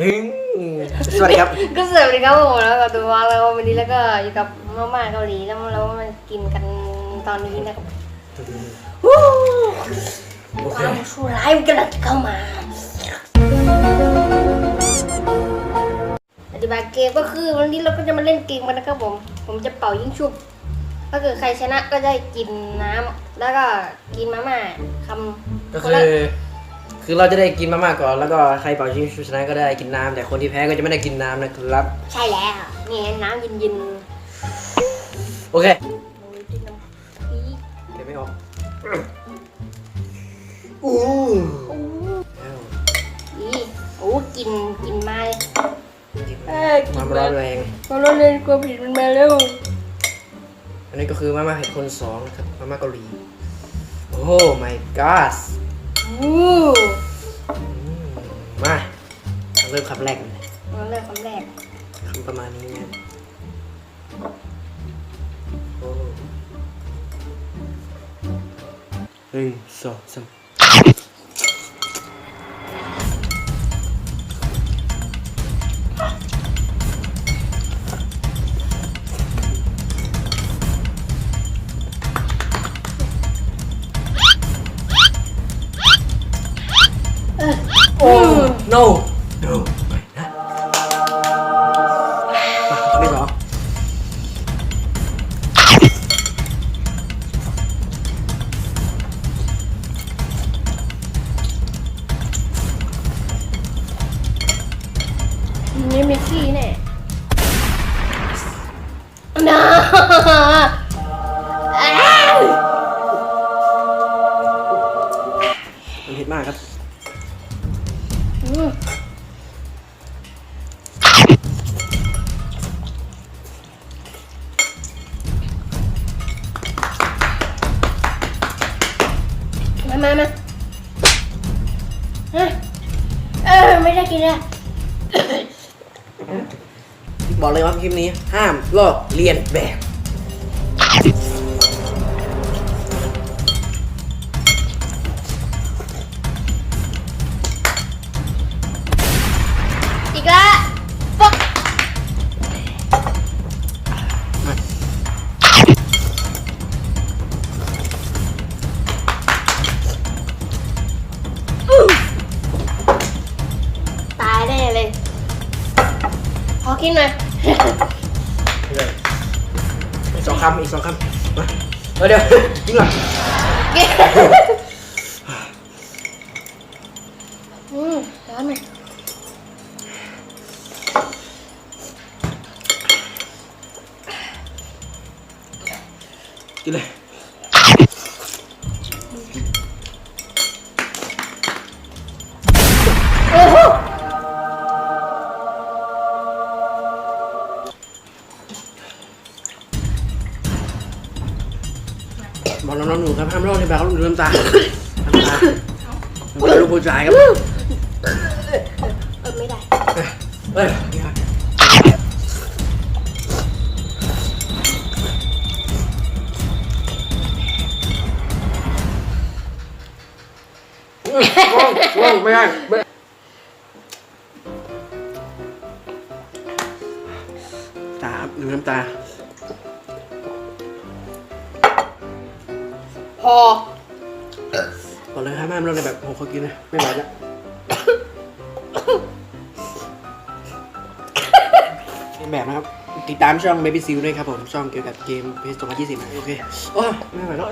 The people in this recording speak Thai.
อืมสวัสดีครับ ก็สวัสดีครับผมแล้วก็ตัวแล้ววันนี้แล้วก็อยู่กับมาม่าเกาหลีแล้วเรามากินกันตอนนี้นะครับวู้โอคเความชั่วร้ายมันกำลังจะเข้ามาปฏิบัติเกมก็คือวันนี้เราก็จะมาเล่นเกมกันนะครับผม ผมจะเป่ายิงชุบถ้าเกิดใครชนะก็ได้กินน้ำแล้วก็กินมาม่าคำก็นคือละ คือเราจะได้กินมาม่าก่อนแล้วก็ใครเป่าชิงชุบชนะก็ได้กินน้ำแต่คนที่แพ้ก็จะไม่ได้กินน้ำนะครับ ใช่แล้วนี่น้ำเย็นโอเคๆมันมีน้ำพริกเดี๋ยวไม่ออกอู้โอ้อ้าวอีโอ้กินกินมาเอ้ยความร้อนแรงความร้อนแรงกลัวผิดมันมาแล้วอันนี้ก็คือมาม่าเผ็ดคนสองนะครับมาม่าเกาหลีโอ้ my god วู้ อืมมาเริ่มคำแรกเลยมาเริ่มคำแรกคำประมาณนี้นะโอ้หนึ่งสองสาม no no ไม่นะมาคำที่สองนี่มิกซี่แน่น้าอ้าวมันเผ็ดมากครับอื มมามามาฮะเออไม่ได้กินอะบอกเลยว่าคลิปนี้ห้ามลอกเลียนแบบ กินหน่อยอีกสองคำอีกสองคำมาเออเดี๋ยวจริงเหรออืมร้อนไหมกินเลย บอกน้องๆหนูครับห้ามลอกเลียนแบบเขาดูน้ำตาน้ำตาน้ำตาลูกผู้ชายครับเออไม่ได้เอ้ยนี่ครับว่างไม่ได้ไม่ได้ตาครับดูน้ำตา พอบอกเลยครับห้ามลอกเลียนแบบผมขอกินนะไม่ไหวแล้วเลียนแบบนะครับ ติดตามช่อง Baby Seal ด้วยครับผม ช่องเกี่ยวกับเกม PS 2020นะโอเค โอ้ยไม่ไหวแล้ว